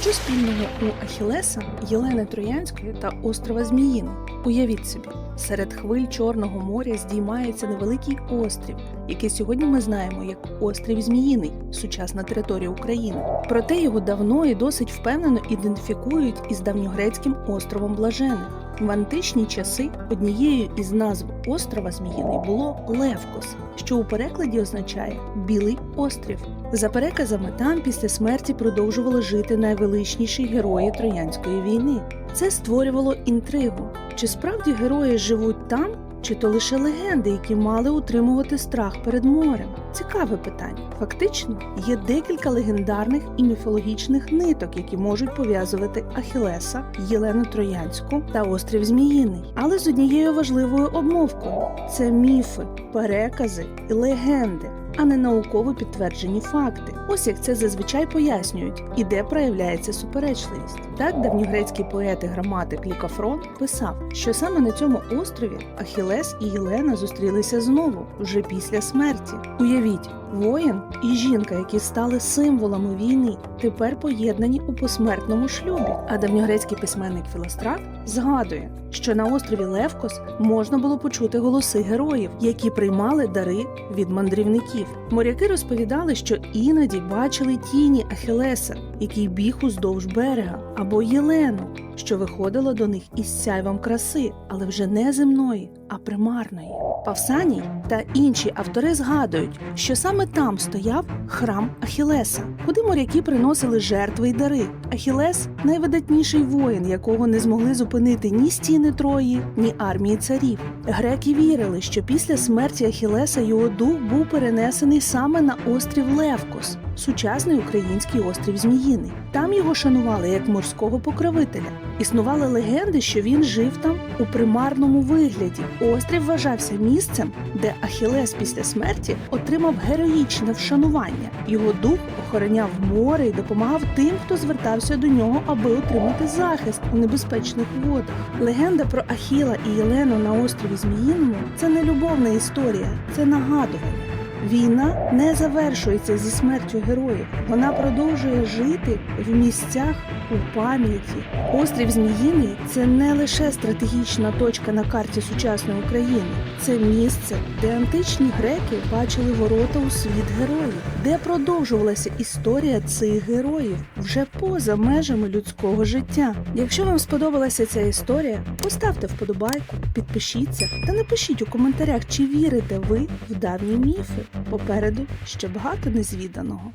Що спільного у Ахілеса, Єлени Троянської та острова Зміїни? Уявіть собі, серед хвиль Чорного моря здіймається невеликий острів, який сьогодні ми знаємо як острів Зміїний, сучасна територія України. Проте його давно і досить впевнено ідентифікують із давньогрецьким островом Блажених. В античні часи однією із назв острова Зміїний було Левкос, що у перекладі означає Білий острів. За переказами, там після смерті продовжували жити найвеличніші герої Троянської війни. Це створювало інтригу. Чи справді герої живуть там, чи то лише легенди, які мали утримувати страх перед морем? Цікаве питання. Фактично, є декілька легендарних і міфологічних ниток, які можуть пов'язувати Ахілеса, Єлену Троянську та острів Зміїний, але з однією важливою обмовкою: це міфи, перекази і легенди. А не науково підтверджені факти. Ось як це зазвичай пояснюють, і де проявляється суперечливість. Так давньогрецький поет і граматик Лікафрон писав, що саме на цьому острові Ахілес і Єлена зустрілися знову вже після смерті. Уявіть, воїн і жінка, які стали символами війни, тепер поєднані у посмертному шлюбі. А давньогрецький письменник Філострат згадує, що на острові Левкос можна було почути голоси героїв, які приймали дари від мандрівників. Моряки розповідали, що іноді бачили тіні Ахілеса, який біг уздовж берега, або Єлену, що виходила до них із сяйвом краси, але вже не земної, а примарної. Павсаній та інші автори згадують, що саме там стояв храм Ахілеса, куди моряки приносили жертви й дари. Ахілес найвидатніший воїн, якого не змогли зупинити ні стіни Трої, ні армії царів. Греки вірили, що після смерті Ахілеса його дух був перенесений саме на острів Левкос, сучасний український острів Зміїний. Там його шанували як морського покровителя. Існували легенди, що він жив там у примарному вигляді. Острів вважався місцем, де Ахілес після смерті отримав героїчне вшанування. Його дух охороняв море і допомагав тим, хто звертався до нього, аби отримати захист у небезпечних водах. Легенда про Ахіла і Єлену на острові Зміїному це не любовна історія, це нагадування. Війна не завершується зі смертю героїв. Вона продовжує жити в місцях у пам'яті. Острів Зміїний це не лише стратегічна точка на карті сучасної України. Це місце, де античні греки бачили ворота у світ героїв, де продовжувалася історія цих героїв вже поза межами людського життя. Якщо вам сподобалася ця історія, поставте вподобайку, підпишіться та напишіть у коментарях, чи вірите ви в давні міфи. Попереду ще багато незвіданого.